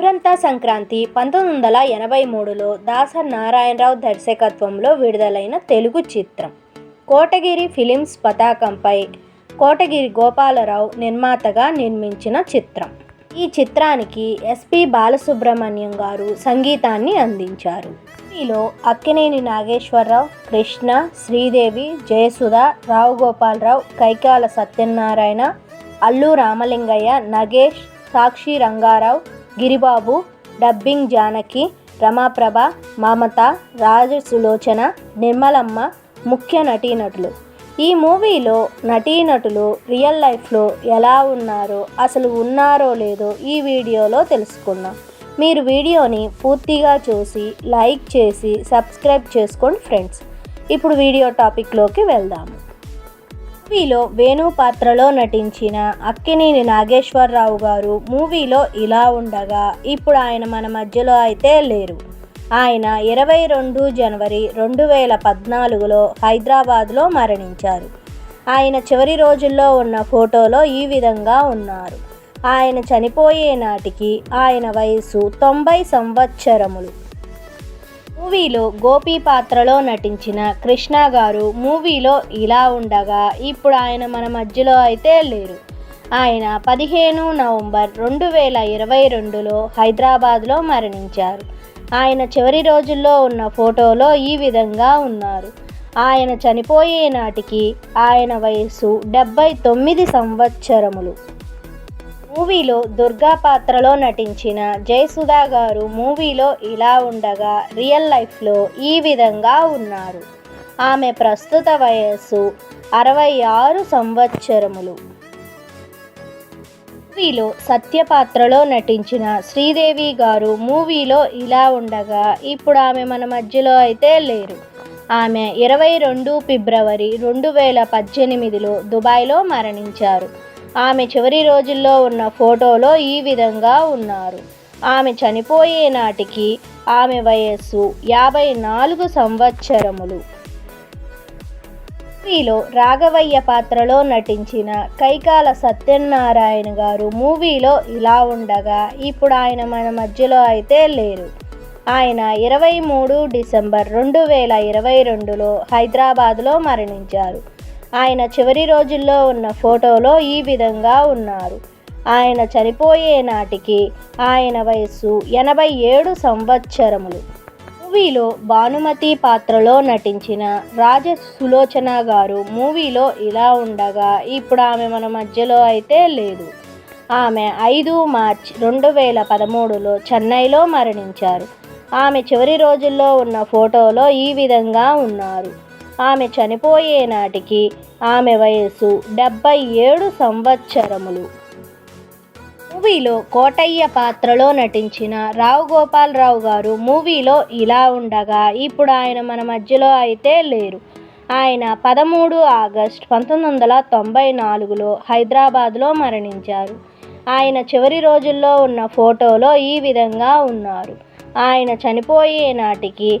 ఊరంత సంక్రాంతి పంతొమ్మిది వందల ఎనభై మూడులో దాసర్ నారాయణరావు దర్శకత్వంలో విడుదలైన తెలుగు చిత్రం. కోటగిరి ఫిలిమ్స్ పతాకంపై కోటగిరి గోపాలరావు నిర్మాతగా నిర్మించిన చిత్రం. ఈ చిత్రానికి ఎస్పి బాలసుబ్రహ్మణ్యం గారు సంగీతాన్ని అందించారు. ఈలో అక్కినేని నాగేశ్వరరావు కృష్ణ శ్రీదేవి జయసుధ రావు గోపాలరావు కైకాల సత్యనారాయణ అల్లు రామలింగయ్య నగేష్ సాక్షి రంగారావు గిరిబాబు డబ్బింగ్ జానకి రమాప్రభ మమత రాజ సులోచన నిర్మలమ్మ ముఖ్య నటీనటులు. ఈ మూవీలో నటీనటులు రియల్ లైఫ్లో ఎలా ఉన్నారో అసలు ఉన్నారో లేదో ఈ వీడియోలో తెలుసుకుందాం. మీరు వీడియోని పూర్తిగా చూసి లైక్ చేసి సబ్స్క్రైబ్ చేసుకోండి ఫ్రెండ్స్. ఇప్పుడు వీడియో టాపిక్లోకి వెళ్దాము. మూవీలో వేణు పాత్రలో నటించిన అక్కినేని నాగేశ్వరరావు గారు మూవీలో ఇలా ఉండగా ఇప్పుడు ఆయన మన మధ్యలో అయితే లేరు. ఆయన ఇరవై రెండు జనవరి రెండు వేల పద్నాలుగులో హైదరాబాద్లో మరణించారు. ఆయన చివరి రోజుల్లో ఉన్న ఫోటోలో ఈ విధంగా ఉన్నారు. ఆయన చనిపోయే నాటికి ఆయన వయసు తొంభై సంవత్సరములు. మూవీలో గోపి పాత్రలో నటించిన కృష్ణ గారు మూవీలో ఇలా ఉండగా ఇప్పుడు ఆయన మన మధ్యలో అయితే లేరు. ఆయన పదిహేను నవంబర్ రెండు వేల ఇరవై రెండులో హైదరాబాద్లో మరణించారు. ఆయన చివరి రోజుల్లో ఉన్న ఫోటోలో ఈ విధంగా ఉన్నారు. ఆయన చనిపోయే నాటికి ఆయన వయస్సు డెబ్బై తొమ్మిది సంవత్సరములు. మూవీలో దుర్గా పాత్రలో నటించిన జయసుధా గారు మూవీలో ఇలా ఉండగా రియల్ లైఫ్లో ఈ విధంగా ఉన్నారు. ఆమె ప్రస్తుత వయస్సు అరవై ఆరు సంవత్సరములు. మూవీలో సత్య పాత్రలో నటించిన శ్రీదేవి గారు మూవీలో ఇలా ఉండగా ఇప్పుడు ఆమె మన మధ్యలో అయితే లేరు. ఆమె ఇరవై రెండు ఫిబ్రవరి రెండు వేల పద్దెనిమిదిలో దుబాయ్లో మరణించారు. ఆమె చివరి రోజుల్లో ఉన్న ఫోటోలో ఈ విధంగా ఉన్నారు. ఆమె చనిపోయే నాటికి ఆమె వయస్సు యాభై నాలుగు సంవత్సరములు. మూవీలో రాఘవయ్య పాత్రలో నటించిన కైకాల సత్యనారాయణ గారు మూవీలో ఇలా ఉండగా ఇప్పుడు ఆయన మన మధ్యలో అయితే లేరు. ఆయన ఇరవై మూడు డిసెంబర్ రెండు వేల ఇరవై రెండులో హైదరాబాద్లో మరణించారు. ఆయన చివరి రోజుల్లో ఉన్న ఫోటోలో ఈ విధంగా ఉన్నారు. ఆయన చనిపోయే నాటికి ఆయన వయస్సు ఎనభై ఏడు సంవత్సరములు. మూవీలో భానుమతి పాత్రలో నటించిన రాజ సులోచన గారు మూవీలో ఇలా ఉండగా ఇప్పుడు ఆమె మన మధ్యలో అయితే లేదు. ఆమె ఐదు మార్చ్ రెండు వేల పదమూడులో చెన్నైలో మరణించారు. ఆమె చివరి రోజుల్లో ఉన్న ఫోటోలో ఈ విధంగా ఉన్నారు. ఆమె చనిపోయే నాటికి ఆమె వయస్సు డెబ్బై ఏడు సంవత్సరములు. మూవీలో కోటయ్య పాత్రలో నటించిన రావు గోపాలరావు గారు మూవీలో ఇలా ఉండగా ఇప్పుడు ఆయన మన మధ్యలో అయితే లేరు. ఆయన పదమూడు ఆగస్ట్ పంతొమ్మిది వందల తొంభై నాలుగులో హైదరాబాద్లో మరణించారు. ఆయన చివరి రోజుల్లో ఉన్న ఫోటోలో ఈ విధంగా ఉన్నారు. ఆయన చనిపోయే నాటికి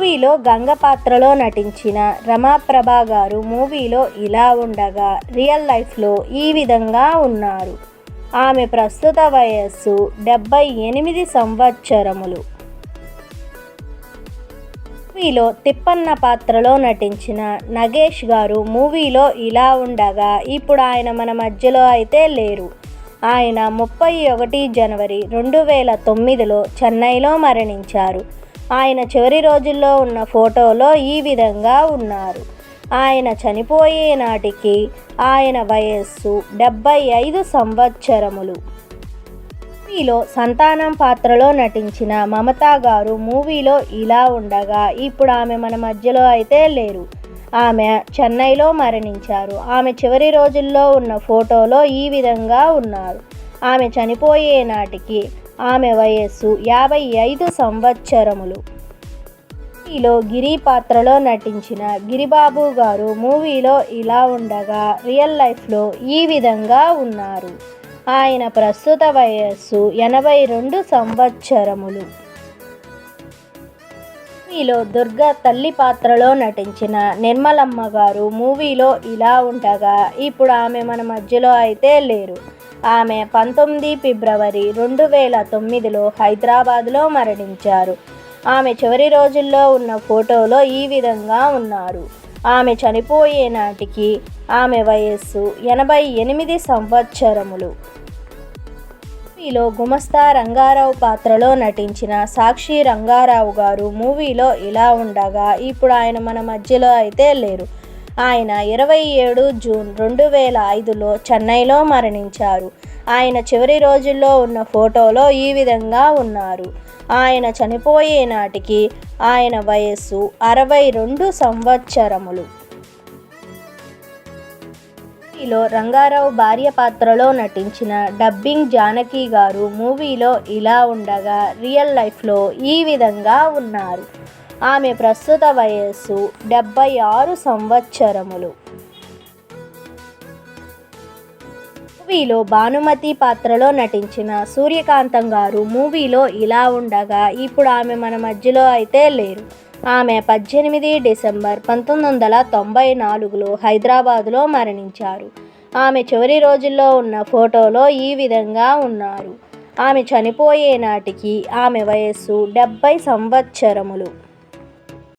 మూవీలో గంగ పాత్రలో నటించిన రమాప్రభ గారు మూవీలో ఇలా ఉండగా రియల్ లైఫ్లో ఈ విధంగా ఉన్నారు. ఆమె ప్రస్తుత వయస్సు డెబ్బై ఎనిమిది సంవత్సరములు. మూవీలో తిప్పన్న పాత్రలో నటించిన నగేష్ గారు మూవీలో ఇలా ఉండగా ఇప్పుడు ఆయన మన మధ్యలో అయితే లేరు. ఆయన ముప్పై ఒకటి జనవరి రెండు వేల తొమ్మిదిలో చెన్నైలో మరణించారు. ఆయన చివరి రోజుల్లో ఉన్న ఫోటోలో ఈ విధంగా ఉన్నారు. ఆయన చనిపోయే నాటికి ఆయన వయస్సు డెబ్బై ఐదు సంవత్సరములు. మూవీలో సంతానం పాత్రలో నటించిన మమతా గారు మూవీలో ఇలా ఉండగా ఇప్పుడు ఆమె మన మధ్యలో అయితే లేరు. ఆమె చెన్నైలో మరణించారు. ఆమె చివరి రోజుల్లో ఉన్న ఫోటోలో ఈ విధంగా ఉన్నారు. ఆమె చనిపోయే నాటికి ఆమె వయస్సు యాభై ఐదు సంవత్సరములు. మూవీలో గిరి పాత్రలో నటించిన గిరిబాబు గారు మూవీలో ఇలా ఉండగా రియల్ లైఫ్లో ఈ విధంగా ఉన్నారు. ఆయన ప్రస్తుత వయస్సు ఎనభై రెండు సంవత్సరములు. మూవీలో దుర్గా తల్లి పాత్రలో నటించిన నిర్మలమ్మ గారు మూవీలో ఇలా ఉండగా ఇప్పుడు ఆమె మన మధ్యలో అయితే లేరు. ఆమె పంతొమ్మిది ఫిబ్రవరి రెండు వేల తొమ్మిదిలో హైదరాబాద్లో మరణించారు. ఆమె చివరి రోజుల్లో ఉన్న ఫోటోలో ఈ విధంగా ఉన్నారు. ఆమె చనిపోయే నాటికి ఆమె వయస్సు ఎనభై ఎనిమిది సంవత్సరములు. మూవీలో గుమస్తా రంగారావు పాత్రలో నటించిన సాక్షి రంగారావు గారు మూవీలో ఇలా ఉండగా ఇప్పుడు ఆయన మన మధ్యలో అయితే లేరు. ఆయన ఇరవై ఏడు జూన్ రెండు వేల ఐదులో చెన్నైలో మరణించారు. ఆయన చివరి రోజుల్లో ఉన్న ఫోటోలో ఈ విధంగా ఉన్నారు. ఆయన చనిపోయే నాటికి ఆయన వయస్సు అరవై రెండు సంవత్సరములు. మూవీలో రంగారావు భార్య పాత్రలో నటించిన డబ్బింగ్ జానకి గారు మూవీలో ఇలా ఉండగా రియల్ లైఫ్లో ఈ విధంగా ఉన్నారు. ఆమె ప్రస్తుత వయస్సు డెబ్బై ఆరు సంవత్సరములు. మూవీలో భానుమతి పాత్రలో నటించిన సూర్యకాంతం గారు మూవీలో ఇలా ఉండగా ఇప్పుడు ఆమె మన మధ్యలో అయితే లేరు. ఆమె పద్దెనిమిది డిసెంబర్ పంతొమ్మిది వందల తొంభై నాలుగులో హైదరాబాదులో మరణించారు. ఆమె చివరి రోజుల్లో ఉన్న ఫోటోలో ఈ విధంగా ఉన్నారు. ఆమె చనిపోయే నాటికి ఆమె వయస్సు డెబ్బై సంవత్సరములు.